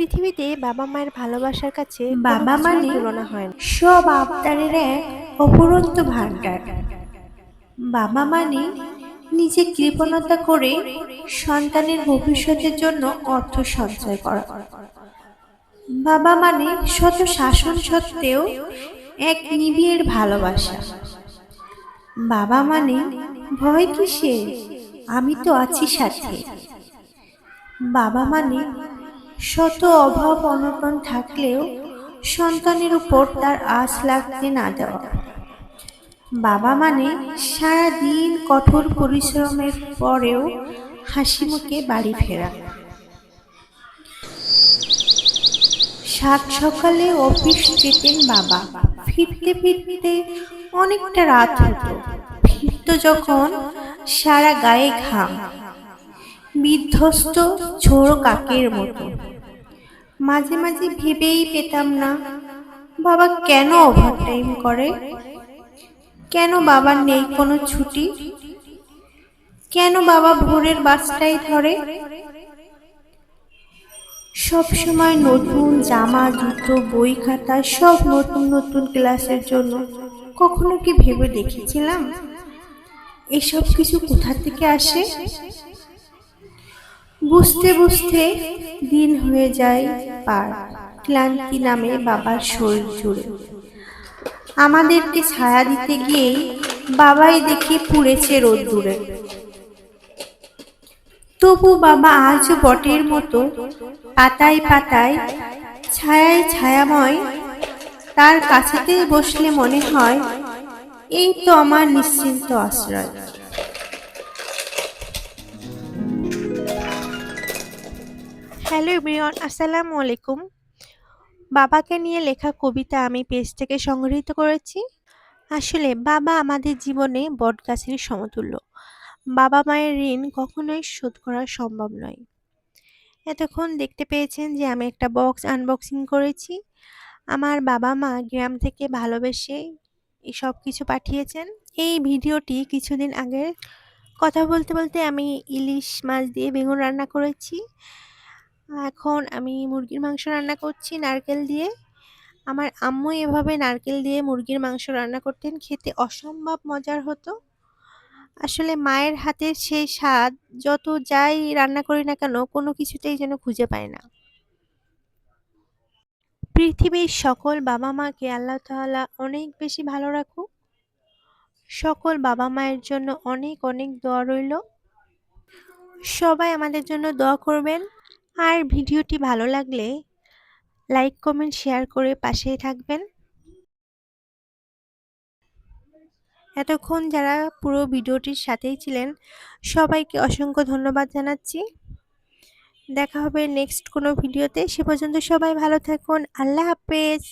পৃথিবীতে বাবা মায়ের ভালোবাসার কাছে বাবা কিছুরই মানে তুলনা হয় না। সব আবদারের এক অপরন্ত ভাণ্ডার। বাবা মানে নিজে কৃপণতা করে সন্তানের ভবিষ্যতের জন্য অর্থ সঞ্চয় করা। বাবা মানে শত শাসন সত্ত্বেও এক নিবিড় ভালোবাসা। বাবা মানে ভয় কিসে আমি তো আছি সাথে। বাবা মানে শত অভাব অনটন থাকলেও সন্তানের উপর তার আশ লাগতে না দেওয়া। বাবা মানে সারা দিন কঠোর পরিশ্রমের পরেও হাসি মুখে বাড়ি ফেরা। সাত সকালে অফিস যেতেন বাবা। ফিরতে ফিরতে অনেকটা রাত হতো। ফিরত যখন সারা গায়ে ঘাম। বিধ্বস্ত ঝোড়ো কাকের মতো। মাঝে মাঝে ভেবেই পেতাম না। বাবা কেন ওভার টাইম করে? কেন বাবার নেই কোনো ছুটি? কেন বাবা ভোরের বাসটাই ধরে? সব সময় নতুন জামা, জুতো, বই খাতা, সব নতুন নতুন ক্লাসের জন্য। কখনো কি ভেবে দেখেছিলাম? এসব কিছু কোথা থেকে আসে? বুঝতে বুঝতে দিন হয়ে যায় পার। ক্লান্তি নামে বাবার শরীর জুড়ে। আমাদেরকে ছায়া দিতে গিয়েই বাবাই দেখি পুড়েছে রোদ্দুরে। তবু বাবা আজও বটের মতো পাতায় পাতায়, ছায়ায় ছায়াময় তার কাছেতে বসলে মনে হয়, এই তো আমার নিশ্চিন্ত আশ্রয়। হ্যালো এভরিওয়ান, আসসালামু আলাইকুম। বাবাকে নিয়ে লেখা কবিতা আমি পেজ থেকে সংগৃহীত করেছি। আসলে বাবা আমাদের জীবনে বটগাছের সমতুল্য। বাবা মায়ের ঋণ কখনোই শোধ করা সম্ভব নয়। এতক্ষণ দেখতে পেয়েছেন যে আমি একটা বক্স আনবক্সিং করেছি। আমার বাবা মা গ্রাম থেকে ভালোবেসে সব কিছু পাঠিয়েছেন। এই ভিডিওটি কিছুদিন আগে কথা বলতে বলতে আমি ইলিশ মাছ দিয়ে বেগুন রান্না করেছি। এখন আমি মুরগির মাংস রান্না করছি নারকেল দিয়ে। আমার আম্মু এভাবে নারকেল দিয়ে মুরগির মাংস রান্না করতেন, খেতে অসম্ভব মজার হতো। আসলে মায়ের হাতের সেই স্বাদ, যত যাই রান্না করি না কেন, কোনো কিছুতেই যেন খুঁজে পায় না। পৃথিবীর সকল বাবা মাকে আল্লাহ তাআলা অনেক বেশি ভালো রাখুক। সকল বাবা মায়ের জন্য অনেক অনেক দোয়া রইল। সবাই আমাদের জন্য দোয়া করবেন। আর ভিডিওটি ভালো লাগলে লাইক, কমেন্ট, শেয়ার করে পাশেই থাকবেন। এতক্ষণ যারা পুরো ভিডিওটির সাথেই ছিলেন, সবাইকে অসংখ্য ধন্যবাদ জানাচ্ছি। দেখা হবে নেক্সট কোনো ভিডিওতে। সে পর্যন্ত সবাই ভালো থাকুন। আল্লাহ হাফেজ।